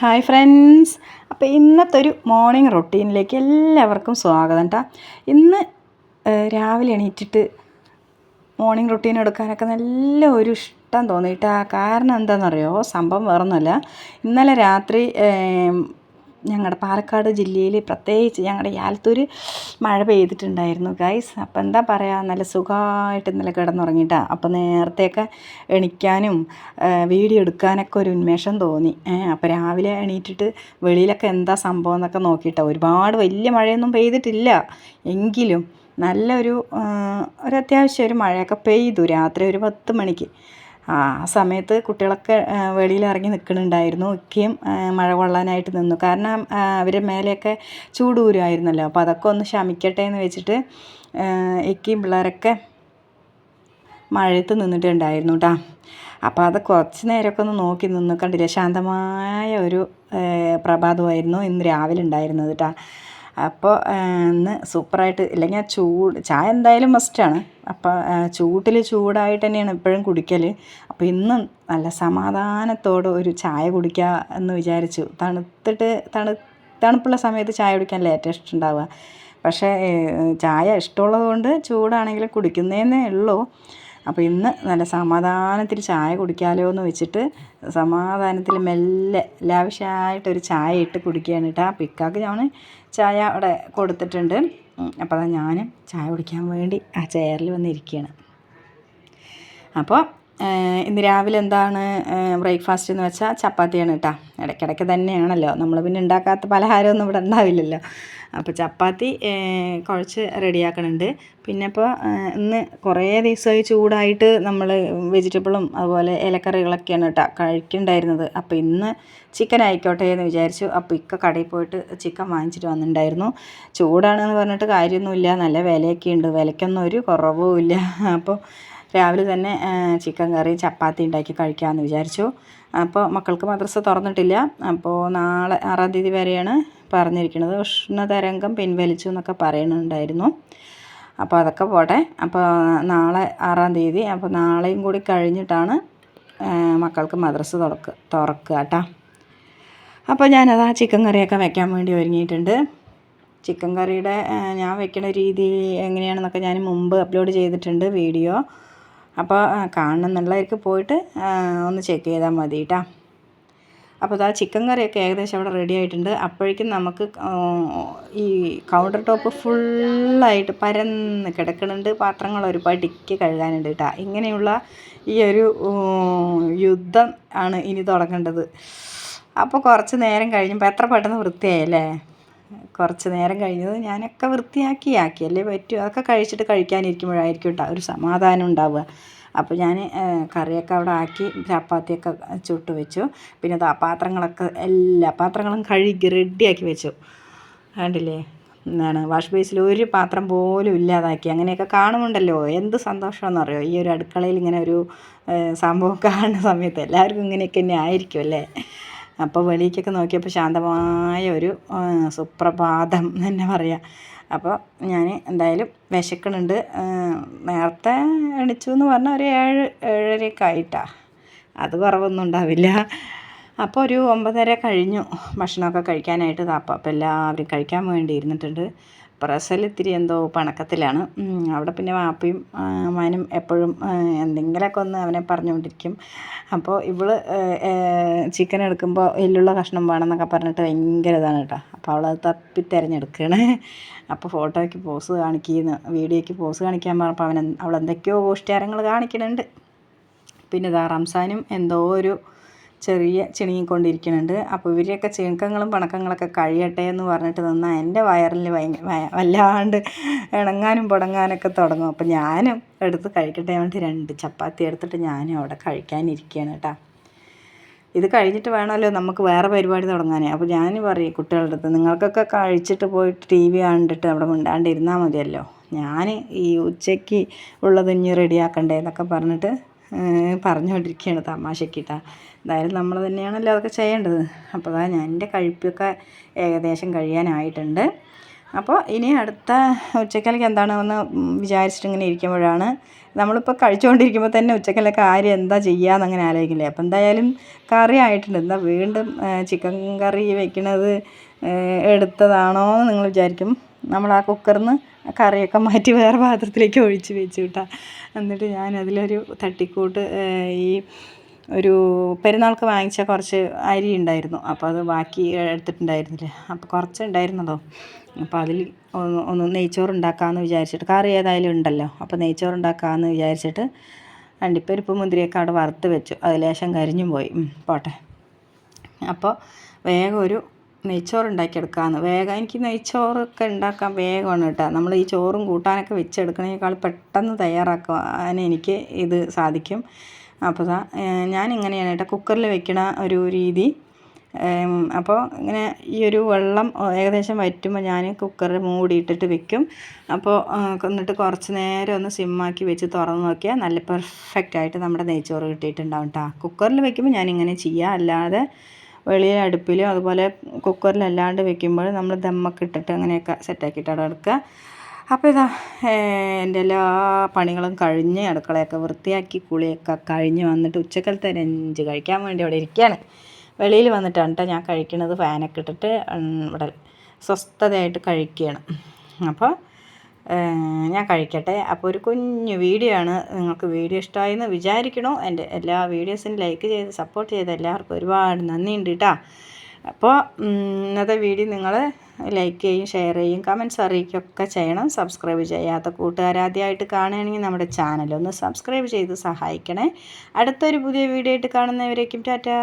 Hi friends അപ്പോൾ ഇന്നത്തെ ഒരു മോർണിംഗ് റൊട്ടീനിലേക്ക് എല്ലാവർക്കും സ്വാഗതം കേട്ടോ ഇന്ന് രാവിലെ എണീറ്റിട്ട് മോർണിംഗ് റൊട്ടീൻ എടുക്കാനൊക്കെ നല്ല ഒരു ഇഷ്ടം തോന്നിയിട്ടാ. കാരണം എന്താണെന്നറിയോ സംഭവം വേറൊന്നുമല്ല. ഇന്നലെ രാത്രി ഞങ്ങളുടെ പാലക്കാട് ജില്ലയിൽ പ്രത്യേകിച്ച് ഞങ്ങളുടെ ആലത്തൂർ മഴ പെയ്തിട്ടുണ്ടായിരുന്നു ഗൈസ് അപ്പോൾ എന്താ പറയുക നല്ല സുഖമായിട്ട് ഇന്നലെ കിടന്നുറങ്ങിയിട്ടാണ് അപ്പോൾ നേരത്തെയൊക്കെ എണിക്കാനും വീഡിയോ എടുക്കാനൊക്കെ ഒരു ഉന്മേഷം തോന്നി. അപ്പോൾ രാവിലെ എണീറ്റിട്ട് വെളിയിലൊക്കെ എന്താ സംഭവം എന്നൊക്കെ നോക്കിയിട്ടാണ് ഒരുപാട് വലിയ മഴയൊന്നും പെയ്തിട്ടില്ല. എങ്കിലും നല്ലൊരു ഒരു അത്യാവശ്യം ഒരു മഴയൊക്കെ പെയ്തു. രാത്രി ഒരു പത്ത് മണിക്ക്. ആ സമയത്ത് കുട്ടികളൊക്കെ വെളിയിൽ ഇറങ്ങി നിൽക്കുന്നുണ്ടായിരുന്നു. ഇക്കയും ആ, മഴ കൊള്ളാനായിട്ട് നിന്നു. കാരണം അവരെ മേലെയൊക്കെ ചൂട് ഊരുമായിരുന്നല്ലോ. അപ്പോൾ അതൊക്കെ ഒന്ന് ശമിക്കട്ടെ എന്ന് വെച്ചിട്ട് എക്കിയും പിള്ളേരൊക്കെ മഴയത്ത് നിന്നിട്ടുണ്ടായിരുന്നു കേട്ടോ അപ്പോൾ അത് കുറച്ച് നേരമൊക്കെ ഒന്ന് നോക്കി നിന്ന്. കണ്ടില്ല? ശാന്തമായ ഒരു പ്രഭാതമായിരുന്നു ഇന്ന് രാവിലെ ഉണ്ടായിരുന്നത് കേട്ടോ അപ്പോൾ ഇന്ന് സൂപ്പറായിട്ട് ഇല്ലെങ്കിൽ ചൂട് ചായ എന്തായാലും മസ്റ്റാണ് അപ്പോൾ ചൂട്ടിൽ ചൂടായിട്ട് തന്നെയാണ് എപ്പോഴും കുടിക്കൽ അപ്പോൾ ഇന്നും നല്ല സമാധാനത്തോടെ ഒരു ചായ കുടിക്കുക എന്ന് വിചാരിച്ചു. തണുത്തിട്ട് തണു തണുപ്പുള്ള സമയത്ത് ചായ കുടിക്കാനല്ലേ ഏറ്റവും ഇഷ്ടം ഉണ്ടാവുക? പക്ഷേ ചായ ഇഷ്ടമുള്ളതുകൊണ്ട് ചൂടാണെങ്കിലും കുടിക്കുന്നതേ ഉള്ളൂ. അപ്പോൾ ഇന്ന് നല്ല സമാധാനത്തിൽ ചായ കുടിക്കാമല്ലോ എന്ന് വെച്ചിട്ട് സമാധാനത്തിൽ മെല്ലെ ലാവിഷായിട്ടൊരു ചായ ഇട്ട് കുടിക്കുകയാണ് കേട്ടോ. അപ്പോൾ ഇക്കാക്ക് ഞാൻ ചായ അവിടെ കൊടുത്തിട്ടുണ്ട്. അപ്പോൾ അതാ ഞാനും ചായ കുടിക്കാൻ വേണ്ടി ആ ചെയറിൽ വന്നിരിക്കുകയാണ് അപ്പോൾ ഇന്ന് രാവിലെ എന്താണ് ബ്രേക്ക്ഫാസ്റ്റ് എന്ന് വെച്ചാൽ ചപ്പാത്തിയാണ് കേട്ടോ. ഇടയ്ക്കിടയ്ക്ക് തന്നെയാണല്ലോ. നമ്മൾ പിന്നെ ഉണ്ടാക്കാത്ത പലഹാരമൊന്നും ഇവിടെ ഉണ്ടാവില്ലല്ലോ. അപ്പോൾ ചപ്പാത്തി കുഴച്ച് റെഡിയാക്കണുണ്ട്. പിന്നെ ഇപ്പോൾ ഇന്ന് കുറേ ദിവസമായി ചൂടായിട്ട് നമ്മൾ വെജിറ്റബിളും അതുപോലെ ഇലക്കറികളൊക്കെയാണ് കേട്ടോ കഴിക്കുന്നുണ്ടായിരുന്നത് അപ്പോൾ ഇന്ന് ചിക്കൻ ആയിക്കോട്ടെ എന്ന് വിചാരിച്ചു. അപ്പോൾ ഇക്ക കടയിൽ പോയിട്ട് ചിക്കൻ വാങ്ങിച്ചിട്ട് വന്നിട്ടുണ്ടായിരുന്നു. ചൂടാണെന്ന് പറഞ്ഞിട്ട് കാര്യമൊന്നുമില്ല. നല്ല വിലയൊക്കെ ഉണ്ട് വിലയ്ക്കൊന്നും ഒരു കുറവുമില്ല അപ്പോൾ രാവിലെ തന്നെ ചിക്കൻ കറി ചപ്പാത്തി ഉണ്ടാക്കി കഴിക്കാമെന്ന് വിചാരിച്ചു. അപ്പോൾ മക്കൾക്ക് മദ്രസ തുറന്നിട്ടില്ല. അപ്പോൾ നാളെ ആറാം തീയതി വരെയാണ് പറഞ്ഞിരിക്കുന്നത്. ഉഷ്ണതരംഗം പിൻവലിച്ചു എന്നൊക്കെ പറയുന്നുണ്ടായിരുന്നു. അപ്പോൾ അതൊക്കെ പോട്ടെ. അപ്പോൾ നാളെ ആറാം തീയതി അപ്പോൾ നാളെയും കൂടി കഴിഞ്ഞിട്ടാണ് മക്കൾക്ക് മദ്രസ തുറക്കുക തുറക്കുക കേട്ടോ അപ്പോൾ ഞാനത് ആ ചിക്കൻ കറിയൊക്കെ വെക്കാൻ വേണ്ടി ഒരുങ്ങിയിട്ടുണ്ട്. ചിക്കൻ കറിയുടെ ഞാൻ വെക്കുന്ന രീതി എങ്ങനെയാണെന്നൊക്കെ ഞാൻ മുമ്പ് അപ്ലോഡ് ചെയ്തിട്ടുണ്ട് വീഡിയോ. അപ്പോൾ കാണണം കാണണമെന്നുള്ളവർക്ക് പോയിട്ട് ഒന്ന് ചെക്ക് ചെയ്താൽ മതി കേട്ടോ അപ്പോൾ ഇതാ ചിക്കൻ കറിയൊക്കെ ഏകദേശം അവിടെ റെഡി ആയിട്ടുണ്ട്. അപ്പോഴേക്കും നമുക്ക് ഈ കൗണ്ടർ ടോപ്പ് ഫുള്ളായിട്ട് പരന്ന് കിടക്കുന്നുണ്ട്. പാത്രങ്ങൾ ഒരുപാട് ഇക്കി കഴുകാനുണ്ട് കേട്ടോ ഇങ്ങനെയുള്ള ഈ ഒരു യുദ്ധം ആണ് ഇനി തുടങ്ങേണ്ടത്. അപ്പോൾ കുറച്ച് നേരം കഴിഞ്ഞപ്പോൾ എത്ര പെട്ടെന്ന് വൃത്തിയായല്ലേ കുറച്ച് നേരം കഴിഞ്ഞത് ഞാനൊക്കെ വൃത്തിയാക്കി ആക്കിയല്ലേ പറ്റൂ? അതൊക്കെ കഴിച്ചിട്ട് കഴിക്കാനിരിക്കുമ്പോഴായിരിക്കും കേട്ടോ ഒരു സമാധാനം ഉണ്ടാവുക. അപ്പോൾ ഞാൻ കറിയൊക്കെ അവിടെ ആക്കി ചപ്പാത്തിയൊക്കെ ചുട്ട് വെച്ചു. പിന്നെ ആ പാത്രങ്ങളൊക്കെ എല്ലാ പാത്രങ്ങളും കഴുകി റെഡിയാക്കി വെച്ചു. കണ്ടില്ലേ? എന്താണ്? വാഷ് ബേസിൽ ഒരു പാത്രം പോലും ഇല്ലാതാക്കി. അങ്ങനെയൊക്കെ കാണുമുണ്ടല്ലോ എന്ത് സന്തോഷമാണെന്ന് അറിയോ ഈ ഒരു അടുക്കളയിൽ ഇങ്ങനെ ഒരു സംഭവം കാണുന്ന സമയത്ത് എല്ലാവർക്കും ഇങ്ങനെയൊക്കെ തന്നെ ആയിരിക്കും അല്ലേ? അപ്പോൾ വെളിയിലേക്കൊക്കെ നോക്കിയപ്പോൾ ശാന്തമായ ഒരു സുപ്രഭാതം തന്നെ പറയാം. അപ്പോൾ ഞാൻ എന്തായാലും വിശക്കണുണ്ട് നേരത്തെ എണിച്ചു എന്ന് പറഞ്ഞാൽ ഒരു ഏഴ് ഏഴരയൊക്കെ അത് കുറവൊന്നും ഉണ്ടാവില്ല. അപ്പോൾ ഒരു ഒമ്പതര കഴിഞ്ഞു. ഭക്ഷണമൊക്കെ കഴിക്കാനായിട്ട് താപ്പം അപ്പോൾ എല്ലാവരും കഴിക്കാൻ വേണ്ടി ഇരുന്നിട്ടുണ്ട്. പ്രസൽ ഇത്തിരി എന്തോ പണക്കത്തിലാണ്. അവിടെ പിന്നെ വാപ്പയും അമ്മാനും എപ്പോഴും എന്തെങ്കിലുമൊക്കെ ഒന്ന് അവനെ പറഞ്ഞുകൊണ്ടിരിക്കും. അപ്പോൾ ഇവൾ ചിക്കൻ എടുക്കുമ്പോൾ എല്ലുള്ള കഷ്ണം വേണമെന്നൊക്കെ പറഞ്ഞിട്ട് ഭയങ്കര ഇതാണ് കേട്ടോ. അപ്പോൾ അവളത് തപ്പി തിരഞ്ഞെടുക്കുകയാണ്. അപ്പോൾ ഫോട്ടോയ്ക്ക് പോസ് കാണിക്കുന്നു വീഡിയോയ്ക്ക് പോസ് കാണിക്കാൻ പറഞ്ഞപ്പോൾ അവൻ അവൾ എന്തൊക്കെയോ ഗോഷ്ഠ്യാരങ്ങൾ കാണിക്കുന്നുണ്ട് പിന്നെ ഇതാ റംസാനും എന്തോ ഒരു ചെറിയ ചിണുങ്ങിക്കൊണ്ടിരിക്കുന്നുണ്ട്. അപ്പോൾ ഇവരെയൊക്കെ ചിണുക്കങ്ങളും പണക്കങ്ങളൊക്കെ കഴിയട്ടെ എന്ന് പറഞ്ഞിട്ട് നിന്നാൽ എന്റെ വയറിൽ ഭയങ്കര വല്ലാണ്ട് ഇണങ്ങാനും പുടങ്ങാനൊക്കെ തുടങ്ങും. അപ്പോൾ ഞാനും എടുത്ത് കഴിക്കട്ടെ വേണ്ടി രണ്ട് ചപ്പാത്തി എടുത്തിട്ട് ഞാനും അവിടെ കഴിക്കാനിരിക്കുകയാണ് കേട്ടോ. ഇത് കഴിഞ്ഞിട്ട് വേണമല്ലോ നമുക്ക് വേറെ പരിപാടി തുടങ്ങാനേ. അപ്പോൾ ഞാൻ പറയും കുട്ടികളുടെ അടുത്ത് നിങ്ങൾക്കൊക്കെ കഴിച്ചിട്ട് പോയിട്ട് ടി വി കണ്ടിട്ട് അവിടെ മിണ്ടാണ്ടിരുന്നാൽ മതിയല്ലോ. ഞാൻ ഈ ഉച്ചയ്ക്ക് ഉള്ളത് ഇനി റെഡിയാക്കണ്ടേ എന്നൊക്കെ പറഞ്ഞിട്ട് പറഞ്ഞുകൊണ്ടിരിക്കുകയാണ് തമാശക്കിട്ടാ. എന്തായാലും നമ്മൾ തന്നെയാണല്ലോ അതൊക്കെ ചെയ്യേണ്ടത്. അപ്പോൾ അതാ ഞാൻ എന്റെ കഴിപ്പൊക്കെ ഏകദേശം കഴിയാനായിട്ടുണ്ട്. അപ്പോൾ ഇനി അടുത്ത ഉച്ചക്കലേക്ക് എന്താണെന്ന് വിചാരിച്ചിട്ട് ഇങ്ങനെ ഇരിക്കുമ്പോഴാണ് നമ്മളിപ്പോൾ കഴിച്ചുകൊണ്ടിരിക്കുമ്പോൾ തന്നെ ഉച്ചക്കലൊക്കെ ആര് എന്താ ചെയ്യാന്ന് അങ്ങനെ ആലോചിക്കില്ലേ? അപ്പോൾ എന്തായാലും കറി ആയിട്ടുണ്ട് എന്താ വീണ്ടും ചിക്കൻ കറി വെക്കണത് എടുത്തതാണോ എന്ന് നിങ്ങൾ വിചാരിക്കും. നമ്മൾ ആ കുക്കറിൽ നിന്ന് കറിയൊക്കെ മാറ്റി വേറെ പാത്രത്തിലേക്ക് ഒഴിച്ച് വെച്ചു കേട്ടോ എന്നിട്ട് ഞാൻ അതിലൊരു തട്ടിക്കൂട്ട് ഈ ഒരു പെരുന്നാൾക്ക് വാങ്ങിച്ച കുറച്ച് അരി ഉണ്ടായിരുന്നു. അപ്പോൾ അത് ബാക്കി എടുത്തിട്ടുണ്ടായിരുന്നില്ല? അപ്പോൾ കുറച്ച് ഉണ്ടായിരുന്നതോ അപ്പോൾ അതിൽ ഒന്ന് ഒന്ന് നെയ്ച്ചോറ് ഉണ്ടാക്കാമെന്ന് വിചാരിച്ചിട്ട് കറി ഏതായാലും ഉണ്ടല്ലോ. അപ്പോൾ നെയ്ച്ചോറ് ഉണ്ടാക്കാമെന്ന് വിചാരിച്ചിട്ട് അണ്ടിപ്പരിപ്പ് മുന്തിരിയൊക്കെ അവിടെ വറുത്ത് വെച്ചു. അത് ലേശം കരിഞ്ഞും പോയി. പോട്ടെ. അപ്പോൾ വേഗം ഒരു നെയ്ച്ചോറ് ഉണ്ടാക്കിയെടുക്കാമെന്ന് വേഗം എനിക്ക് നെയ്ച്ചോറൊക്കെ ഉണ്ടാക്കാൻ വേഗമാണ് കേട്ടോ. നമ്മൾ ഈ ചോറും കൂട്ടാനൊക്കെ വെച്ചെടുക്കണേക്കാൾ പെട്ടെന്ന് തയ്യാറാക്കാൻ എനിക്ക് ഇത് സാധിക്കും. അപ്പോൾ ഞാൻ ഇങ്ങനെയാണ് കേട്ടോ കുക്കറിൽ വെക്കണ ഒരു രീതി. അപ്പോൾ ഇങ്ങനെ ഈ ഒരു വെള്ളം ഏകദേശം വറ്റുമ്പോൾ ഞാൻ കുക്കർ മൂടിയിട്ടിട്ട് വെക്കും. അപ്പോൾ എന്നിട്ട് കുറച്ച് നേരം ഒന്ന് സിമ്മാക്കി വെച്ച് തുറന്ന് നോക്കിയാൽ നല്ല പെർഫെക്റ്റ് ആയിട്ട് നമ്മുടെ നെയ്ച്ചോറ് കിട്ടിയിട്ടുണ്ടാവും കേട്ടോ. കുക്കറിൽ വെക്കുമ്പോൾ ഞാൻ ഇങ്ങനെ ചെയ്യുക അല്ലാതെ വെളിയിൽ അടുപ്പിലും അതുപോലെ കുക്കറിലല്ലാണ്ട് വെക്കുമ്പോൾ നമ്മൾ ദമ്മൊക്കെ ഇട്ടിട്ട് അങ്ങനെയൊക്കെ സെറ്റാക്കിയിട്ടാണ് എടുക്കുക. അപ്പോൾ ഇതാ എന്റെ എല്ലാ പണികളും കഴിഞ്ഞ് അടുക്കളയൊക്കെ വൃത്തിയാക്കി കുളിയൊക്കെ കഴിഞ്ഞ് വന്നിട്ട് ഉച്ചക്കലത്തെ ലഞ്ച് കഴിക്കാൻ വേണ്ടി അവിടെ ഇരിക്കുകയാണ്. വെളിയിൽ വന്നിട്ടാണ് കേട്ടോ ഞാൻ കഴിക്കുന്നത് ഫാനൊക്കെ ഇട്ടിട്ട് ഇവിടെ സ്വസ്ഥതയായിട്ട് കഴിക്കുകയാണ്. അപ്പോൾ ഞാൻ കഴിക്കട്ടെ. അപ്പോൾ ഒരു കുഞ്ഞു വീഡിയോ ആണ് നിങ്ങൾക്ക് വീഡിയോ ഇഷ്ടമായെന്ന് വിചാരിക്കണു. എന്റെ എല്ലാ വീഡിയോസിനും ലൈക്ക് ചെയ്ത് സപ്പോർട്ട് ചെയ്ത് എല്ലാവർക്കും ഒരുപാട് നന്ദിയുണ്ട് കേട്ടോ അപ്പോൾ ഇന്നത്തെ വീഡിയോ നിങ്ങൾ ലൈക്ക് ചെയ്യും ഷെയർ ചെയ്യും കമന്റ്സ് അറിയിക്കുകയൊക്കെ ചെയ്യണം. സബ്സ്ക്രൈബ് ചെയ്യാത്ത കൂട്ടുകാരാദ്യമായിട്ട് കാണുകയാണെങ്കിൽ നമ്മുടെ ചാനലൊന്ന് സബ്സ്ക്രൈബ് ചെയ്ത് സഹായിക്കണേ. അടുത്തൊരു പുതിയ വീഡിയോ ആയിട്ട് കാണുന്നവരേക്കും ടാറ്റാ.